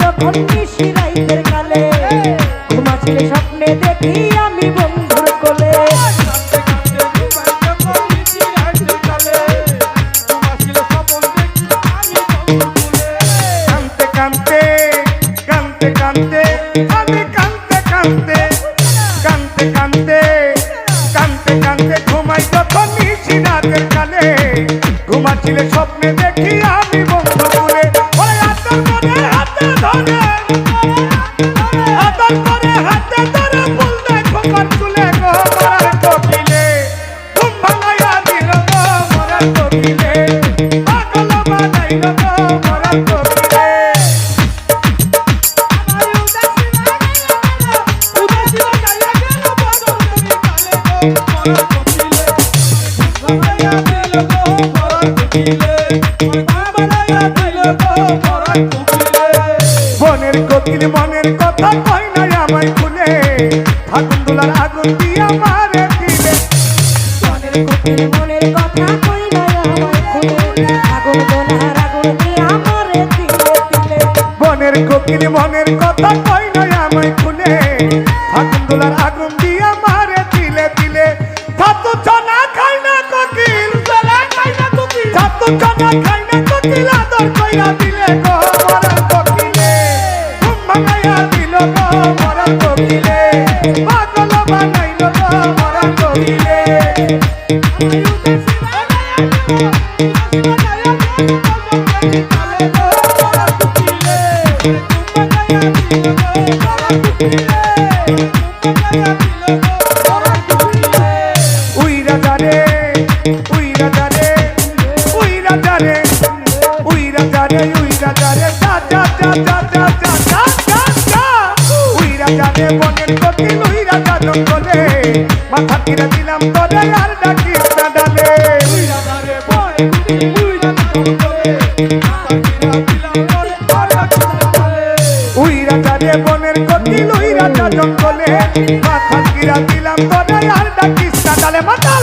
যখন নিশি রাইতের কালে ঘুমাছিলে স্বপ্নে দেখি আমি বন্ধুর কোলে কানতে কানতে কানতে কানতে, আমি কানতে কানতে কানতে কানতে ঘুমাচ্ছিলে স্বপ্নে দেখি আমি বন্ধু করে ওরে আতর করে হাতে ধরে আতর করে হাতে ধরে ফুল দেখো কার চুলে গো কোকিলে মনের কোকিল মনের কথা কই নাই আমায় খুলে ফাগুন দুলার আগুন দিয়া মারে দিলে। মনের কোকিল মনের কথা কই না আমায় খুলে আগুন দোলার আগুন দিয়ে আমারে দিলে দিলে। মনের মনের কথা কই নাই আমায় খুলে ফাগুন দুলার আগুন দিয়া মারে দিলে দিলে। কোকিল ছাতু চনা খাই না কোকিল আদর কইরা দিলে গো মরার কোকিলে ঘুম ভাঙাইয়া দিল গো মরার কোকিলে পাগল বানাইল গো মরার কোকিলে উইরা জানে বনের কটি লইরা জাদন বলে মাথা ফিরে দিলাম তবে আর ডাকি ডালে। উইরা জানে বনের কটি লইরা জাদন বলে মাথা ফিরা দিলাম তবে আর ডাকি ডালে। মাথা